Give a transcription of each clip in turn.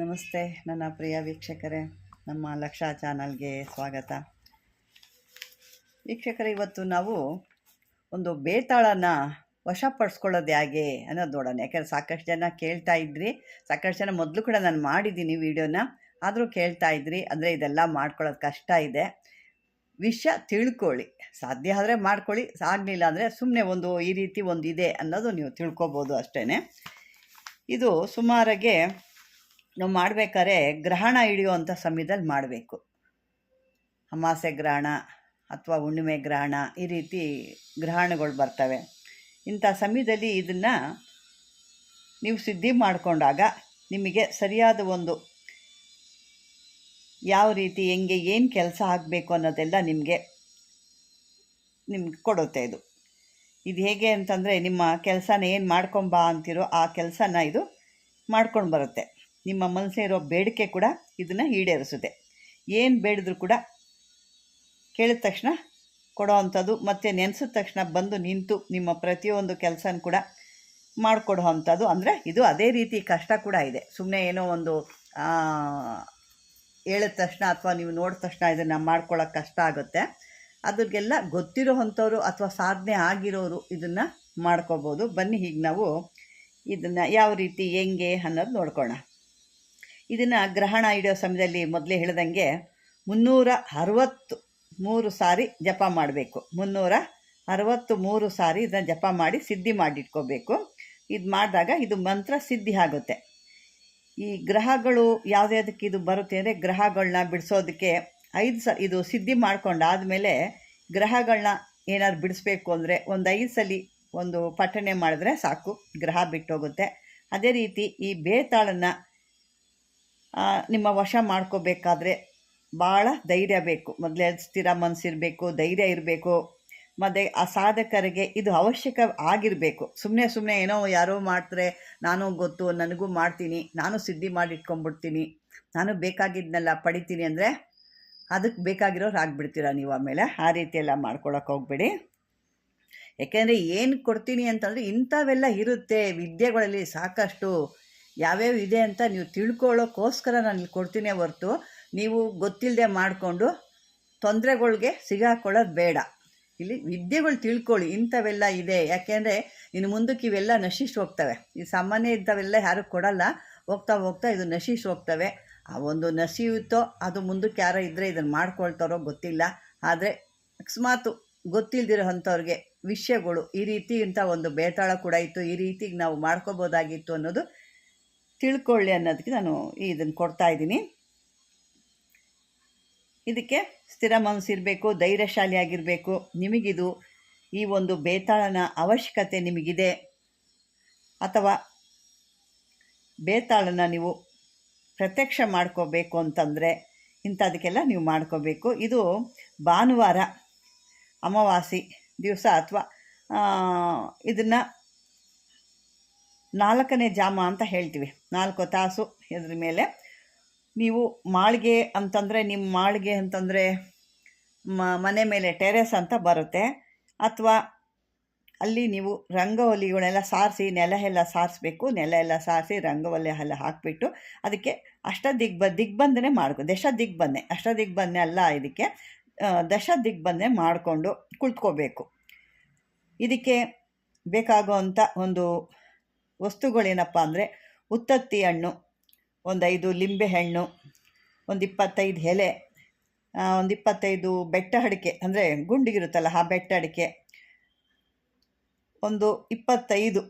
ನಮಸ್ತೆ ನನ್ನ ಪ್ರಿಯ ವೀಕ್ಷಕರೇ, ನಮ್ಮ ಲಕ್ಷ ಚಾನಲ್ಗೆ ಸ್ವಾಗತ. ವೀಕ್ಷಕರೇ, ಇವತ್ತು ನಾವು ಒಂದು ಬೇತಾಳನ ವಶಪಡಿಸ್ಕೊಳ್ಳೋದು ಹೇಗೆ ಅನ್ನೋದು ನೋಡೋಣ. ಯಾಕಂದರೆ ಸಾಕಷ್ಟು ಜನ ಕೇಳ್ತಾ ಇದ್ರಿ, ಸಾಕಷ್ಟು ಜನ ಮೊದಲು ಕೂಡ ನಾನು ಮಾಡಿದ್ದೀನಿ ವಿಡಿಯೋನ. ಆದರೂ ಕೇಳ್ತಾ ಇದ್ರಿ, ಅಂದರೆ ಇದೆಲ್ಲ ಮಾಡ್ಕೊಳ್ಳೋದು ಕಷ್ಟ ಇದೆ. ವಿಷಯ ತಿಳ್ಕೊಳ್ಳಿ. ಸಾಧ್ಯ ಆದರೆ ಮಾಡ್ಕೊಳ್ಳಿ, ಆಗಲಿಲ್ಲ ಅಂದರೆ ಸುಮ್ಮನೆ ಒಂದು ಈ ರೀತಿ ಒಂದು ಇದೆ ಅನ್ನೋದು ನೀವು ತಿಳ್ಕೊಬೋದು ಅಷ್ಟೇ ಇದು ಸುಮಾರಾಗೆ ನಾವು ಮಾಡಬೇಕಾದ್ರೆ ಗ್ರಹಣ ಹಿಡಿಯುವಂಥ ಸಮಯದಲ್ಲಿ ಮಾಡಬೇಕು. ಅಮಾಸೆ ಗ್ರಹಣ ಅಥವಾ ಹುಣ್ಣಿಮೆ ಗ್ರಹಣ ಈ ರೀತಿ ಗ್ರಹಣಗಳು ಬರ್ತವೆ. ಇಂಥ ಸಮಯದಲ್ಲಿ ಇದನ್ನು ನೀವು ಸಿದ್ಧಿ ಮಾಡಿಕೊಂಡಾಗ ನಿಮಗೆ ಸರಿಯಾದ ಒಂದು ಯಾವ ರೀತಿ, ಹೆಂಗೆ, ಏನು ಕೆಲಸ ಆಗಬೇಕು ಅನ್ನೋದೆಲ್ಲ ನಿಮಗೆ ನಿಮ್ಗೆ ಕೊಡುತ್ತೆ ಇದು. ಇದು ಹೇಗೆ ಅಂತಂದರೆ ನಿಮ್ಮ ಕೆಲಸನ ಏನು ಮಾಡ್ಕೊಂಬಾ ಅಂತಿರೋ ಆ ಕೆಲಸನ ಇದು ಮಾಡ್ಕೊಂಡು ಬರುತ್ತೆ. ನಿಮ್ಮ ಮನಸ್ಸಿರೋ ಬೇಡಿಕೆ ಕೂಡ ಇದನ್ನು ಈಡೇರಿಸುತ್ತೆ. ಏನು ಬೇಡಿದ್ರು ಕೂಡ ಕೇಳಿದ ತಕ್ಷಣ ಕೊಡೋ ಅಂಥದ್ದು, ಮತ್ತು ನೆನೆಸಿದ ತಕ್ಷಣ ಬಂದು ನಿಂತು ನಿಮ್ಮ ಪ್ರತಿಯೊಂದು ಕೆಲಸನ ಕೂಡ ಮಾಡಿಕೊಡೋ ಅಂಥದ್ದು. ಅಂದರೆ ಇದು ಅದೇ ರೀತಿ ಕಷ್ಟ ಕೂಡ ಇದೆ. ಸುಮ್ಮನೆ ಏನೋ ಒಂದು ಹೇಳಿದ ತಕ್ಷಣ ಅಥವಾ ನೀವು ನೋಡಿದ ತಕ್ಷಣ ಇದನ್ನು ಮಾಡ್ಕೊಳ್ಳೋಕೆ ಕಷ್ಟ ಆಗುತ್ತೆ. ಅದ್ರಿಗೆಲ್ಲ ಗೊತ್ತಿರೋ ಅಂಥವ್ರು ಅಥವಾ ಸಾಧನೆ ಆಗಿರೋರು ಇದನ್ನು ಮಾಡ್ಕೋಬೋದು. ಬನ್ನಿ ಹೀಗೆ ನಾವು ಇದನ್ನು ಯಾವ ರೀತಿ, ಹೆಂಗೆ ಅನ್ನೋದು ನೋಡ್ಕೋಣ ಇದನ್ನು ಗ್ರಹಣ ಹಿಡಿಯೋ ಸಮಯದಲ್ಲಿ ಮೊದಲೇ ಹೇಳ್ದಂಗೆ ಮುನ್ನೂರ ಅರವತ್ತು ಮೂರು ಸಾರಿ ಜಪ ಮಾಡಬೇಕು. ಮುನ್ನೂರ ಅರವತ್ತು ಮೂರು ಸಾರಿ ಇದನ್ನು ಜಪ ಮಾಡಿ ಸಿದ್ಧಿ ಮಾಡಿಟ್ಕೋಬೇಕು. ಇದು ಮಾಡಿದಾಗ ಇದು ಮಂತ್ರ ಸಿದ್ಧಿ ಆಗುತ್ತೆ. ಈ ಗ್ರಹಗಳು ಯಾವುದ್ಯಾವುದಕ್ಕೆ ಇದು ಬರುತ್ತೆ ಅಂದರೆ ಗ್ರಹಗಳನ್ನ ಬಿಡಿಸೋದಕ್ಕೆ ಐದು ಸ ಇದು ಸಿದ್ಧಿ ಮಾಡ್ಕೊಂಡಾದಮೇಲೆ ಗ್ರಹಗಳನ್ನ ಏನಾದ್ರು ಬಿಡಿಸ್ಬೇಕು ಅಂದರೆ ಒಂದು ಐದು ಸಲ ಒಂದು ಪಠಣೆ ಮಾಡಿದ್ರೆ ಸಾಕು. ಗ್ರಹ ಬಿಟ್ಟೋಗುತ್ತೆ. ಅದೇ ರೀತಿ ಈ ಬೇತಾಳನ್ನು ನಿಮ್ಮ ವಶ ಮಾಡ್ಕೋಬೇಕಾದ್ರೆ ಭಾಳ ಧೈರ್ಯ ಬೇಕು. ಮೊದಲೇ ಸ್ಥಿರ ಮನಸ್ಸಿರಬೇಕು ಧೈರ್ಯ ಇರಬೇಕು. ಮತ್ತು ಆ ಸಾಧಕರಿಗೆ ಇದು ಅವಶ್ಯಕ ಆಗಿರಬೇಕು. ಸುಮ್ಮನೆ ಸುಮ್ಮನೆ ಏನೋ ಯಾರೋ ಮಾಡ್ತಾರೆ, ನಾನು ಗೊತ್ತು, ನನಗೂ ಮಾಡ್ತೀನಿ, ನಾನು ಸಿದ್ಧಿ ಮಾಡಿ ಇಟ್ಕೊಂಡ್ಬಿಡ್ತೀನಿ ನಾನು ಬೇಕಾಗಿದ್ದನ್ನೆಲ್ಲ ಪಡಿತೀನಿ ಅಂದರೆ ಅದಕ್ಕೆ ಬೇಕಾಗಿರೋರು ಆಗಿಬಿಡ್ತೀರ ನೀವು ಆಮೇಲೆ? ಆ ರೀತಿ ಎಲ್ಲ ಮಾಡ್ಕೊಳಕ್ಕೆ ಹೋಗ್ಬೇಡಿ. ಯಾಕೆಂದರೆ ಏನು ಕೊಡ್ತೀನಿ ಅಂತಂದರೆ ಇಂಥವೆಲ್ಲ ಇರುತ್ತೆ. ವಿದ್ಯೆಗಳಲ್ಲಿ ಸಾಕಷ್ಟು ಯಾವ್ಯಾವ ಇದೆ ಅಂತ ನೀವು ತಿಳ್ಕೊಳ್ಳೋಕ್ಕೋಸ್ಕರ ನಾನು ಇಲ್ಲಿ ಕೊಡ್ತೀನಿ ಹೊರ್ತು. ನೀವು ಗೊತ್ತಿಲ್ಲದೆ ಮಾಡಿಕೊಂಡು ತೊಂದರೆಗಳ್ಗೆ ಸಿಗಾಕೊಳ್ಳೋದು ಬೇಡ. ಇಲ್ಲಿ ವಿದ್ಯೆಗಳು ತಿಳ್ಕೊಳ್ಳಿ, ಇಂಥವೆಲ್ಲ ಇದೆ. ಯಾಕೆಂದರೆ ಇನ್ನು ಮುಂದಕ್ಕೆ ಇವೆಲ್ಲ ನಶಿಸಿ ಹೋಗ್ತವೆ. ಈ ಸಾಮಾನ್ಯ ಇಂಥವೆಲ್ಲ ಯಾರು ಕೊಡಲ್ಲ. ಹೋಗ್ತಾ ಹೋಗ್ತಾ ಇದು ನಶಿಸಿ ಹೋಗ್ತವೆ. ಆ ಒಂದು ನಸಿಯುತ್ತೋ ಅದು ಮುಂದಕ್ಕೆ ಯಾರೋ ಇದ್ದರೆ ಇದನ್ನು ಮಾಡ್ಕೊಳ್ತಾರೋ ಗೊತ್ತಿಲ್ಲ. ಆದರೆ ಅಕಸ್ಮಾತು ಗೊತ್ತಿಲ್ದಿರೋ ಅಂಥವ್ರಿಗೆ ವಿಷಯಗಳು, ಈ ರೀತಿ ಇಂಥ ಒಂದು ಬೇತಾಳ ಕೂಡ ಇತ್ತು, ಈ ರೀತಿ ನಾವು ಮಾಡ್ಕೋಬೋದಾಗಿತ್ತು ಅನ್ನೋದು ತಿಳ್ಕೊಳ್ಳಿ ಅನ್ನೋದಕ್ಕೆ ನಾನು ಇದನ್ನು ಕೊಡ್ತಾ ಇದ್ದೀನಿ. ಇದಕ್ಕೆ ಸ್ಥಿರ ಮನಸ್ಸಿರಬೇಕು ಧೈರ್ಯಶಾಲಿಯಾಗಿರಬೇಕು ನಿಮಗಿದು ಈ ಒಂದು ಬೇತಾಳನ ಅವಶ್ಯಕತೆ ನಿಮಗಿದೆ. ಅಥವಾ ಬೇತಾಳನ ನೀವು ಪ್ರತ್ಯಕ್ಷ ಮಾಡ್ಕೋಬೇಕು ಅಂತಂದರೆ ಇಂಥದಕ್ಕೆಲ್ಲ ನೀವು ಮಾಡ್ಕೋಬೇಕು. ಇದು ಭಾನುವಾರ ಅಮಾವಾಸಿ ದಿವಸ ಅಥವಾ ಇದನ್ನು ನಾಲ್ಕನೇ ಜಾಮ ಅಂತ ಹೇಳ್ತೀವಿ. ನಾಲ್ಕು ತಾಸು ಇದ್ರ ಮೇಲೆ. ನೀವು ಮಾಳಿಗೆ ಅಂತಂದರೆ, ನಿಮ್ಮ ಮಾಳಿಗೆ ಅಂತಂದರೆ ಮನೆ ಮೇಲೆ ಟೆರೆಸ್ ಅಂತ ಬರುತ್ತೆ. ಅಥವಾ ಅಲ್ಲಿ ನೀವು ರಂಗವಲ್ಲಿಗಳೆಲ್ಲ ಸಾರಿಸಿ, ನೆಲ ಎಲ್ಲ ಸಾರಿಸ್ಬೇಕು. ನೆಲ ಎಲ್ಲ ಸಾರಿಸಿ ರಂಗವಲ್ಲಿ ಎಲ್ಲ ಹಾಕಿಬಿಟ್ಟು ಅದಕ್ಕೆ ಅಷ್ಟ ದಿಗ್ಬ ದಿಗ್ಬಂಧನೆ ಮಾಡ್ಕೊ ದಶ ದಿಗ್ಬಂಧನೆ ಅಷ್ಟ ದಿಗ್ಬಂಧನೆ ಅಲ್ಲ ಇದಕ್ಕೆ. ದಶ ದಿಗ್ಬಂಧನೆ ಮಾಡಿಕೊಂಡು ಕುಳಿತ್ಕೋಬೇಕು. ಇದಕ್ಕೆ ಬೇಕಾಗುವಂಥ ಒಂದು ವಸ್ತುಗಳೇನಪ್ಪ ಅಂದರೆ ಉತ್ತತ್ತಿ ಹಣ್ಣು ಒಂದು ಐದು ಲಿಂಬೆ ಹಣ್ಣು ಒಂದು ಇಪ್ಪತ್ತೈದು ಎಲೆ ಒಂದು ಇಪ್ಪತ್ತೈದು ಬೆಟ್ಟ ಅಡಿಕೆ ಅಂದರೆ ಗುಂಡಿಗಿರುತ್ತಲ್ಲ ಆ ಬೆಟ್ಟ ಅಡಿಕೆ, ಒಂದು ಇಪ್ಪತ್ತೈದು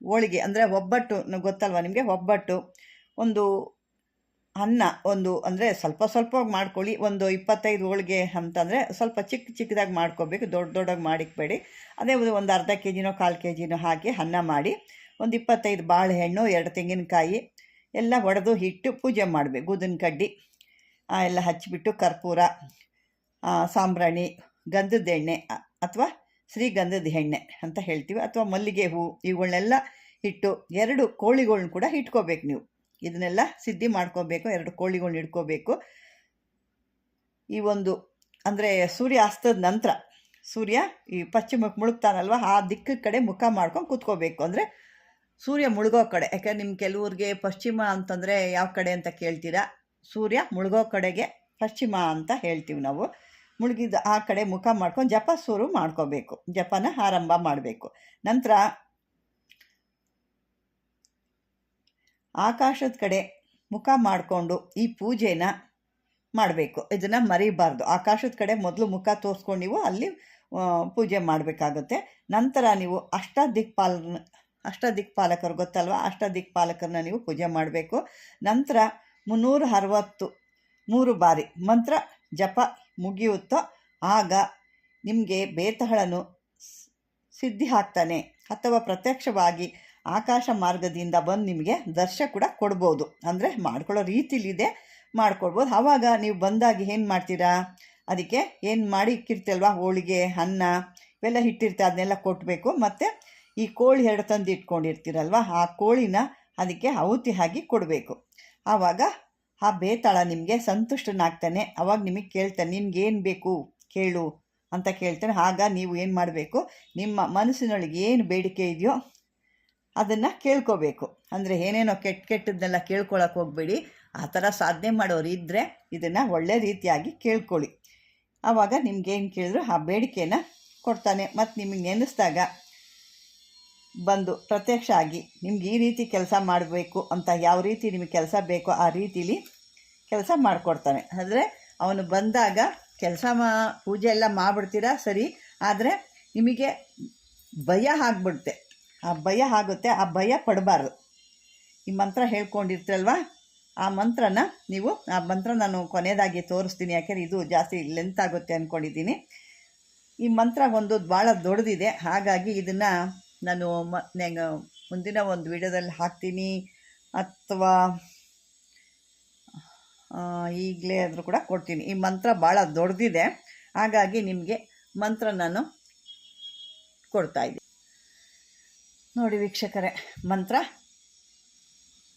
ಹೋಳಿಗೆ ಅಂದರೆ ಒಬ್ಬಟ್ಟು ಗೊತ್ತಲ್ವ ನಿಮಗೆ? ಒಬ್ಬಟ್ಟು, ಒಂದು ಅನ್ನ, ಒಂದು ಅಂದರೆ ಸ್ವಲ್ಪ ಸ್ವಲ್ಪ ಮಾಡ್ಕೊಳ್ಳಿ, ಒಂದು ಇಪ್ಪತ್ತೈದು ಹೋಳಿಗೆ ಅಂತಂದರೆ ಸ್ವಲ್ಪ ಚಿಕ್ಕ ಚಿಕ್ಕದಾಗಿ ಮಾಡ್ಕೋಬೇಕು ದೊಡ್ಡ ದೊಡ್ಡಾಗಿ ಮಾಡಿಕ್ಬೇಡಿ. ಅದೇ ಒಂದು ಅರ್ಧ ಕೆ ಜಿನೋ ಕಾಲು ಕೆ ಜಿನೋ ಹಾಕಿ ಅನ್ನ ಮಾಡಿ ಒಂದು ಇಪ್ಪತ್ತೈದು ಬಾಳೆಹಣ್ಣು, ಎರಡು ತೆಂಗಿನಕಾಯಿ ಎಲ್ಲ ಒಡೆದು ಹಿಟ್ಟು ಪೂಜೆ ಮಾಡಬೇಕು. ಊದಿನ ಕಡ್ಡಿ ಎಲ್ಲ ಹಚ್ಚಿಬಿಟ್ಟು ಕರ್ಪೂರ ಸಾಂಬ್ರಾಣಿ, ಗಂಧದ ಎಣ್ಣೆ ಅಥವಾ ಶ್ರೀಗಂಧದ ಎಣ್ಣೆ ಅಂತ ಹೇಳ್ತೀವಿ. ಅಥವಾ ಮಲ್ಲಿಗೆ ಹೂವು ಇವುಗಳನ್ನೆಲ್ಲ ಇಟ್ಟು ಎರಡು ಕೋಳಿಗಳ್ನ ಕೂಡ ಇಟ್ಕೋಬೇಕು ನೀವು. ಇದನ್ನೆಲ್ಲ ಸಿದ್ಧಿ ಮಾಡ್ಕೋಬೇಕು, ಎರಡು ಕೋಳಿಗಳ್ನ ಇಟ್ಕೋಬೇಕು. ಈ ಒಂದು, ಅಂದರೆ ಸೂರ್ಯ ಅಸ್ತದ ನಂತರ, ಸೂರ್ಯ ಈ ಪಶ್ಚಿಮಕ್ಕೆ ಮುಳುಗ್ತಾನಲ್ವ, ಆ ದಿಕ್ಕ ಕಡೆ ಮುಖ ಮಾಡ್ಕೊಂಡು ಕೂತ್ಕೋಬೇಕು. ಅಂದರೆ ಸೂರ್ಯ ಮುಳುಗೋ ಕಡೆ ಯಾಕೆ ನಿಮ್ಮ ಕೆಲವ್ರಿಗೆ ಪಶ್ಚಿಮ ಅಂತಂದರೆ ಯಾವ ಕಡೆ ಅಂತ ಕೇಳ್ತೀರಾ? ಸೂರ್ಯ ಮುಳುಗೋ ಕಡೆಗೆ ಪಶ್ಚಿಮ ಅಂತ ಹೇಳ್ತೀವಿ ನಾವು. ಮುಳುಗಿದ ಆ ಕಡೆ ಮುಖ ಮಾಡ್ಕೊಂಡು ಜಪ ಶುರು ಮಾಡ್ಕೋಬೇಕು. ಜಪನ ಆರಂಭ ಮಾಡಬೇಕು. ನಂತರ ಆಕಾಶದ ಕಡೆ ಮುಖ ಮಾಡಿಕೊಂಡು ಈ ಪೂಜೆನ ಮಾಡಬೇಕು. ಇದನ್ನು ಮರಿಬಾರ್ದು. ಆಕಾಶದ ಕಡೆ ಮೊದಲು ಮುಖ ತೋರಿಸ್ಕೊಂಡು ನೀವು ಅಲ್ಲಿ ಪೂಜೆ ಮಾಡಬೇಕಾಗುತ್ತೆ. ನಂತರ ನೀವು ಅಷ್ಟ ದಿಕ್ಪಾಲ ಅಷ್ಟ ದಿಕ್ಪಾಲಕರು ಗೊತ್ತಲ್ವ? ಅಷ್ಟ ದಿಕ್ಪಾಲಕರನ್ನ ನೀವು ಪೂಜೆ ಮಾಡಬೇಕು. ನಂತರ ಮುನ್ನೂರ ಅರವತ್ತು ಮೂರು ಬಾರಿ ಮಂತ್ರ ಜಪ ಮುಗಿಯುತ್ತೋ ಆಗ ನಿಮಗೆ ಬೇತಹಳನು ಸಿದ್ಧಿ ಆಗ್ತಾನೆ. ಅಥವಾ ಪ್ರತ್ಯಕ್ಷವಾಗಿ ಆಕಾಶ ಮಾರ್ಗದಿಂದ ಬಂದು ನಿಮಗೆ ದರ್ಶ ಕೂಡ ಕೊಡ್ಬೋದು. ಅಂದರೆ ಮಾಡ್ಕೊಳ್ಳೋ ರೀತಿಲಿದೆ, ಮಾಡ್ಕೊಡ್ಬೋದು. ಆವಾಗ ನೀವು ಬಂದಾಗ ಏನು ಮಾಡ್ತೀರಾ? ಅದಕ್ಕೆ ಏನು ಮಾಡಿ ಇಕ್ಕಿರ್ತೀಲ್ವ ಹೋಳಿಗೆ, ಅನ್ನ ಇವೆಲ್ಲ ಇಟ್ಟಿರ್ತೀವಿ ಅದನ್ನೆಲ್ಲ ಕೊಟ್ಟಬೇಕು ಮತ್ತು ಈ ಕೋಳಿ ಎರಡು ತಂದು ಇಟ್ಕೊಂಡಿರ್ತೀರಲ್ವ, ಆ ಕೋಳಿನ ಅದಕ್ಕೆ ಆಹುತಿ ಹಾಕಿ ಕೊಡಬೇಕು. ಆವಾಗ ಆ ಬೇತಾಳ ನಿಮಗೆ ಸಂತುಷ್ಟನಾಗ್ತಾನೆ. ಅವಾಗ ನಿಮಗೆ ಕೇಳ್ತಾನೆ, ನಿನ್ಗೇನು ಬೇಕು? ಕೇಳು ಅಂತ ಕೇಳ್ತಾನೆ. ಆಗ ನೀವು ಏನು ಮಾಡಬೇಕು? ನಿಮ್ಮ ಮನಸ್ಸಿನೊಳಗೆ ಏನು ಬೇಡಿಕೆ ಇದೆಯೋ ಅದನ್ನು ಕೇಳ್ಕೋಬೇಕು. ಅಂದರೆ ಏನೇನೋ ಕೆಟ್ಟ ಕೆಟ್ಟದ್ದನ್ನೆಲ್ಲ ಕೇಳ್ಕೊಳಕ್ಕೆ ಹೋಗಬೇಡಿ. ಆ ಥರ ಸಾಧನೆ ಮಾಡೋರು ಇದ್ದರೆ ಇದನ್ನು ಒಳ್ಳೆ ರೀತಿಯಾಗಿ ಕೇಳ್ಕೊಳ್ಳಿ. ಆವಾಗ ನಿಮ್ಗೇನು ಕೇಳಿದ್ರು ಆ ಬೇಡಿಕೆನ ಕೊಡ್ತಾನೆ. ಮತ್ತು ನಿಮಗೆ ನೆನೆಸ್ದಾಗ ಬಂದು ಪ್ರತ್ಯಕ್ಷ ಆಗಿ ನಿಮ್ಗೆ ಈ ರೀತಿ ಕೆಲಸ ಮಾಡಬೇಕು ಅಂತ ಯಾವ ರೀತಿ ನಿಮಗೆ ಕೆಲಸ ಬೇಕೋ ಆ ರೀತಿಲಿ ಕೆಲಸ ಮಾಡಿಕೊಡ್ತಾನೆ. ಅಂದರೆ ಅವನು ಬಂದಾಗ ಕೆಲಸ ಮಾ, ಪೂಜೆ ಎಲ್ಲ ಮಾಡಿಬಿಡ್ತೀರಾ? ಸರಿ. ಆದರೆ ನಿಮಗೆ ಭಯ ಆಗ್ಬಿಡುತ್ತೆ. ಆ ಭಯ ಆಗುತ್ತೆ. ಆ ಭಯ ಪಡಬಾರ್ದು. ಈ ಮಂತ್ರ ಹೇಳ್ಕೊಂಡಿರ್ತೀರಲ್ವ? ಆ ಮಂತ್ರನ ನೀವು, ಆ ಮಂತ್ರ ನಾನು ಕೊನೆಯದಾಗಿ ತೋರಿಸ್ತೀನಿ. ಯಾಕೆಂದರೆ ಇದು ಜಾಸ್ತಿ ಲೆಂತ್ ಆಗುತ್ತೆ ಅಂದ್ಕೊಂಡಿದ್ದೀನಿ ಈ ಮಂತ್ರ ಒಂದು ಭಾಳ ದೊಡ್ಡದಿದೆ. ಹಾಗಾಗಿ ಇದನ್ನು ನಾನು ಮ ಮುಂದಿನ ಒಂದು ವಿಡಿಯೋದಲ್ಲಿ ಹಾಕ್ತೀನಿ. ಅಥವಾ ಈಗಲೇ ಆದರೂ ಕೂಡ ಕೊಡ್ತೀನಿ. ಈ ಮಂತ್ರ ಭಾಳ ದೊಡ್ಡದಿದೆ ಹಾಗಾಗಿ ನಿಮಗೆ ಮಂತ್ರ ನಾನು ಕೊಡ್ತಾ ಇದ್ದೀನಿ. ನೋಡಿ ವೀಕ್ಷಕರೇ, ಮಂತ್ರ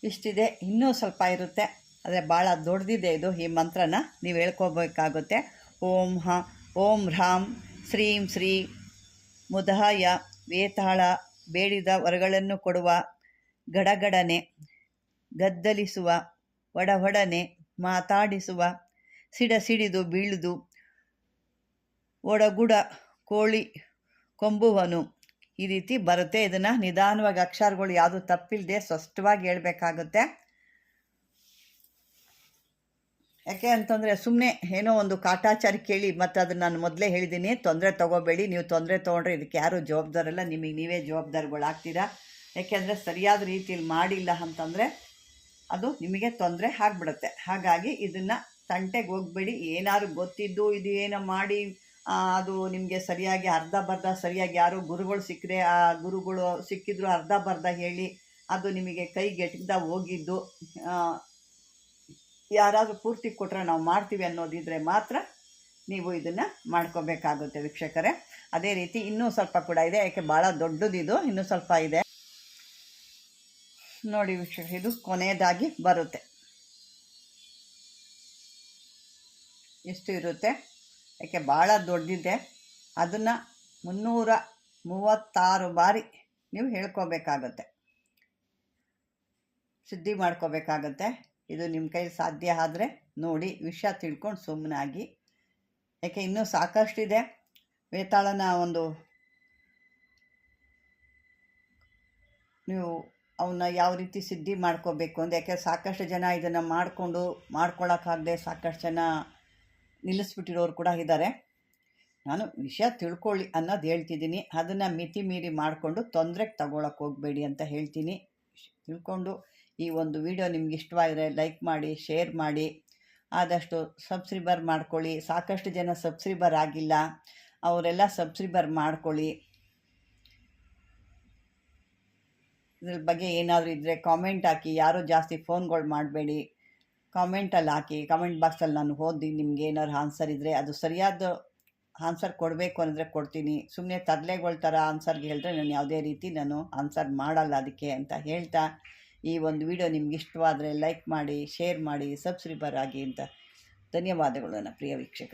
ಇಷ್ಟಿದೆ. ಇನ್ನೂ ಸ್ವಲ್ಪ ಇರುತ್ತೆ. ಆದರೆ ಭಾಳ ದೊಡ್ಡದಿದೆ ಇದು. ಈ ಮಂತ್ರನ ನೀವು ಹೇಳ್ಕೋಬೇಕಾಗುತ್ತೆ. ಓಂ ಹ, ಓಂ ಹ್ರಾಂ ಶ್ರೀಂ ಶ್ರೀ ಮುದಹಾಯ. ವೇತಾಳ ಬೇಡಿದ ವರಗಳನ್ನು ಕೊಡುವ ಗಡಗಡನೆ, ಗದ್ದಲಿಸುವ, ಒಡಹೊಡನೆ, ಮಾತಾಡಿಸುವ ಸಿಡ ಸಿಡಿದು ಬೀಳುದು, ಒಡಗುಡ ಕೋಳಿ ಕೊಂಬುವನು. ಈ ರೀತಿ ಬರುತ್ತೆ. ಇದನ್ನು ನಿಧಾನವಾಗಿ ಅಕ್ಷರಗಳು ಯಾವುದು ತಪ್ಪಿಲ್ಲದೆ ಸ್ಪಷ್ಟವಾಗಿ ಹೇಳಬೇಕಾಗುತ್ತೆ. ಯಾಕೆ ಅಂತಂದರೆ ಸುಮ್ಮನೆ ಏನೋ ಒಂದು ಕಾಟಾಚಾರಿ ಕೇಳಿ ಮತ್ತು ಅದನ್ನು ನಾನು ಮೊದಲೇ ಹೇಳಿದ್ದೀನಿ ತೊಂದರೆ ತೊಗೋಬೇಡಿ, ನೀವು ತೊಂದರೆ ತೊಗೊಂಡ್ರೆ ಇದಕ್ಕೆ ಯಾರೂ ಜವಾಬ್ದಾರಲ್ಲ ನಿಮಗೆ ನೀವೇ ಜವಾಬ್ದಾರಿಗಳಾಗ್ತೀರಾ ಯಾಕೆಂದರೆ ಸರಿಯಾದ ರೀತಿಯಲ್ಲಿ ಮಾಡಿಲ್ಲ ಅಂತಂದರೆ ಅದು ನಿಮಗೆ ತೊಂದರೆ ಆಗ್ಬಿಡುತ್ತೆ. ಹಾಗಾಗಿ ಇದನ್ನು ತಂಟೆಗೆ ಹೋಗಬೇಡಿ ಏನಾದ್ರು ಗೊತ್ತಿದ್ದು ಇದು ಏನೋ ಮಾಡಿ ಅದು ನಿಮಗೆ ಸರಿಯಾಗಿ ಅರ್ಧ ಬರ್ಧ, ಸರಿಯಾಗಿ ಯಾರು ಗುರುಗಳು ಸಿಕ್ಕರೆ, ಆ, ಗುರುಗಳು ಸಿಕ್ಕಿದ್ರು ಅರ್ಧ ಬರ್ಧ ಹೇಳಿ ಅದು ನಿಮಗೆ ಕೈಗೆಟಕ್ದ ಹೋಗಿದ್ದು ಯಾರಾದರೂ ಪೂರ್ತಿ ಕೊಟ್ಟರೆ ನಾವು ಮಾಡ್ತೀವಿ ಅನ್ನೋದಿದ್ರೆ ಮಾತ್ರ ನೀವು ಇದನ್ನು ಮಾಡ್ಕೋಬೇಕಾಗುತ್ತೆ ವೀಕ್ಷಕರೇ. ಅದೇ ರೀತಿ ಇನ್ನೂ ಸ್ವಲ್ಪ ಕೂಡ ಇದೆ, ಯಾಕೆ ಭಾಳ ದೊಡ್ಡದಿದು, ಇನ್ನೂ ಸ್ವಲ್ಪ ಇದೆ. ನೋಡಿ ವೀಕ್ಷಕ ಇದು ಕೊನೆಯದಾಗಿ ಬರುತ್ತೆ. ಎಷ್ಟು ಇರುತ್ತೆ? ಯಾಕೆ ಭಾಳ ದೊಡ್ಡದಿದೆ ಅದನ್ನು ಮುನ್ನೂರ ಮೂವತ್ತಾರು ಬಾರಿ ನೀವು ಹೇಳ್ಕೋಬೇಕಾಗತ್ತೆ. ಸುದ್ದಿ ಮಾಡ್ಕೋಬೇಕಾಗತ್ತೆ. ಇದು ನಿಮ್ಮ ಕೈ ಸಾಧ್ಯ ಆದರೆ ನೋಡಿ ವಿಷಯ ತಿಳ್ಕೊಂಡು ಸುಮ್ಮನಾಗಿ ಯಾಕೆ ಇನ್ನೂ ಸಾಕಷ್ಟಿದೆ? ವೇತಾಳನ ಒಂದು ನೀವು ಅವನ್ನ ಯಾವ ರೀತಿ ಸಿದ್ಧಿ ಮಾಡ್ಕೋಬೇಕು ಅಂತ, ಯಾಕೆ ಸಾಕಷ್ಟು ಜನ ಇದನ್ನು ಮಾಡಿಕೊಂಡು ಮಾಡ್ಕೊಳ್ಳೋಕ್ಕಾಗದೆ ಸಾಕಷ್ಟು ಜನ ನಿಲ್ಲಿಸ್ಬಿಟ್ಟಿರೋರು ಕೂಡ ಇದ್ದಾರೆ. ನಾನು ವಿಷಯ ತಿಳ್ಕೊಳ್ಳಿ ಅನ್ನೋದು ಹೇಳ್ತಿದ್ದೀನಿ. ಅದನ್ನು ಮಿತಿ ಮೀರಿ ಮಾಡಿಕೊಂಡು ತೊಂದರೆಗೆ ತಗೊಳಕ್ಕೆ ಹೋಗಬೇಡಿ ಅಂತ ಹೇಳ್ತೀನಿ. ತಿಳ್ಕೊಂಡು ಈ ಒಂದು ವಿಡಿಯೋ ನಿಮ್ಗೆ ಇಷ್ಟವಾಗಿದೆ ಲೈಕ್ ಮಾಡಿ, ಶೇರ್ ಮಾಡಿ, ಆದಷ್ಟು ಸಬ್ಸ್ಕ್ರೈಬರ್ ಮಾಡ್ಕೊಳ್ಳಿ. ಸಾಕಷ್ಟು ಜನ ಸಬ್ಸ್ಕ್ರೈಬರ್ ಆಗಿಲ್ಲ. ಅವರೆಲ್ಲ ಸಬ್ಸ್ಕ್ರೈಬರ್ ಮಾಡ್ಕೊಳ್ಳಿ. ಇದ್ರ ಬಗ್ಗೆ ಏನಾದರೂ ಇದ್ದರೆ ಕಾಮೆಂಟ್ ಹಾಕಿ. ಯಾರೂ ಜಾಸ್ತಿ ಫೋನ್ಗಳು ಮಾಡಬೇಡಿ. ಕಾಮೆಂಟಲ್ಲಿ ಹಾಕಿ. ಕಾಮೆಂಟ್ ಬಾಕ್ಸಲ್ಲಿ ನಾನು ಓದಿ ನಿಮ್ಗೆ ಏನಾದ್ರು ಆನ್ಸರ್ ಇದ್ದರೆ ಅದು ಸರಿಯಾದ ಆನ್ಸರ್ ಕೊಡಬೇಕು ಅಂದರೆ ಕೊಡ್ತೀನಿ. ಸುಮ್ಮನೆ ತರಲೆಗಳ ಥರ ಆನ್ಸರ್ಗೆ ಹೇಳಿದ್ರೆ ನಾನು ಯಾವುದೇ ರೀತಿ ನಾನು ಆನ್ಸರ್ ಮಾಡಲ್ಲ ಅದಕ್ಕೆ ಅಂತ ಹೇಳ್ತಾ, ಈ ಒಂದು ವಿಡಿಯೋ ನಿಮ್ಗೆ ಇಷ್ಟವಾದರೆ ಲೈಕ್ ಮಾಡಿ ಶೇರ್ ಮಾಡಿ ಸಬ್ಸ್ಕ್ರೈಬರ್ ಆಗಿ ಅಂತ ಧನ್ಯವಾದಗಳು ನನ್ನ ಪ್ರಿಯ ವೀಕ್ಷಕ